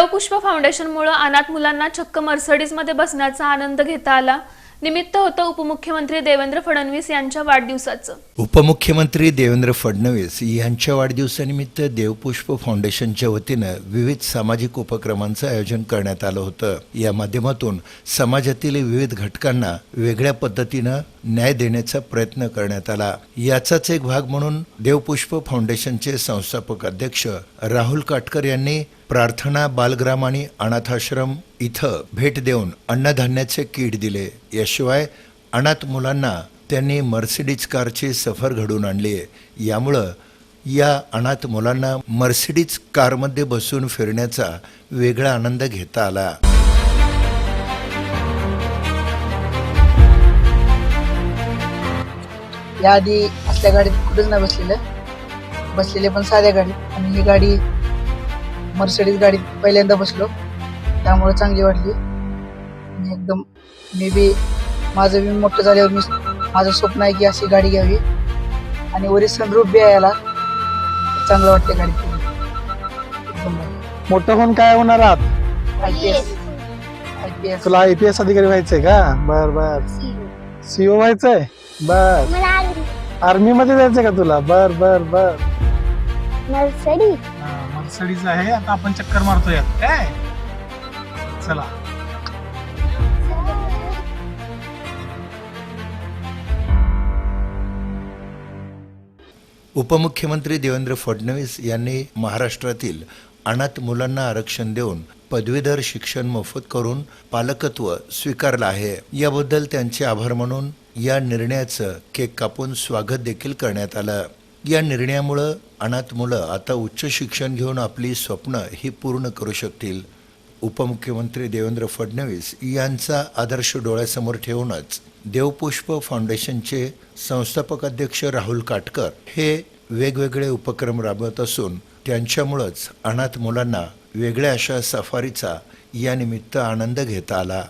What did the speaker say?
देवपुष्प फाउंडेशनमुळे अनाथ मुलांना चक्क मर्सडीजमध्ये बसण्याचा आनंद घेता आला. निमित्त होतं उपमुख्यमंत्री देवेंद्र फडणवीस यांच्या वाढदिवसाचं. उपमुख्यमंत्री देवेंद्र फडणवीस यांच्या वाढदिवसानिमित्त देवपुष्प फाउंडेशनच्या वतीनं विविध सामाजिक उपक्रमांचं आयोजन करण्यात आलं होतं. या माध्यमातून समाजातील विविध घटकांना वेगळ्या पद्धतीनं न्याय देण्याचा प्रयत्न करण्यात आला. याचाच एक भाग म्हणून देवपुष्प फाउंडेशनचे संस्थापक अध्यक्ष राहुल काटकर यांनी प्रार्थना बालग्राम आणि अनाथाश्रम इथं भेट देऊन अन्नधान्याचे किट दिले. याशिवाय अनाथ मुलांना त्यांनी मर्सिडीज कारची सफर घडून आणली आहे. यामुळं या अनाथ मुलांना मर्सिडीज कारमध्ये बसून फिरण्याचा वेगळा आनंद घेता आला. याआधी असल्या गाडीत कुठेच नाही बसलेलं. बसलेले पण साध्या गाडीत. आणि ही गाडी मर्सिडीज गाडीत पहिल्यांदा बसलो. त्यामुळे चांगली वाटली. आणि एकदम मी बी माझं बी मोठं झाल्यावर मी माझं स्वप्न आहे की अशी गाडी घ्यावी. आणि वरील सनरूप बी आहे याला. चांगलं वाटतं गाडीत एकदम मोठं होऊन काय होणार आहात? I P S. I P S. तुला आय पी एस अधिकारी व्हायचंय का? बर बर. सीओ व्हायचंय? बर. आर्मी मध्ये जायचंय का तुला? बर बर बर. नर्सरी मर्सडीज आहे. आता आपण चक्कर मारतोय. यात, काय चला. उपमुख्यमंत्री देवेंद्र फडणवीस यांनी महाराष्ट्रातील अनाथ मुलांना आरक्षण देऊन पदवीधर शिक्षण मोफत करून पालकत्व स्वीकारलं आहे. याबद्दल त्यांचे आभार म्हणून या निर्णयाचं केक कापून स्वागत देखील करण्यात आलं. या निर्णयामुळं अनाथ मुलं आता उच्च शिक्षण घेऊन आपली स्वप्न ही पूर्ण करू शकतील. उपमुख्यमंत्री देवेंद्र फडणवीस यांचा आदर्श डोळ्यासमोर ठेवूनच देवपुष्प फाउंडेशनचे संस्थापक अध्यक्ष राहुल काटकर हे वेगवेगळे उपक्रम राबवत असून त्यांच्यामुळंच अनाथ मुलांना वेगळ्या अशा सफारीचा यानिमित्त आनंद घेता आला.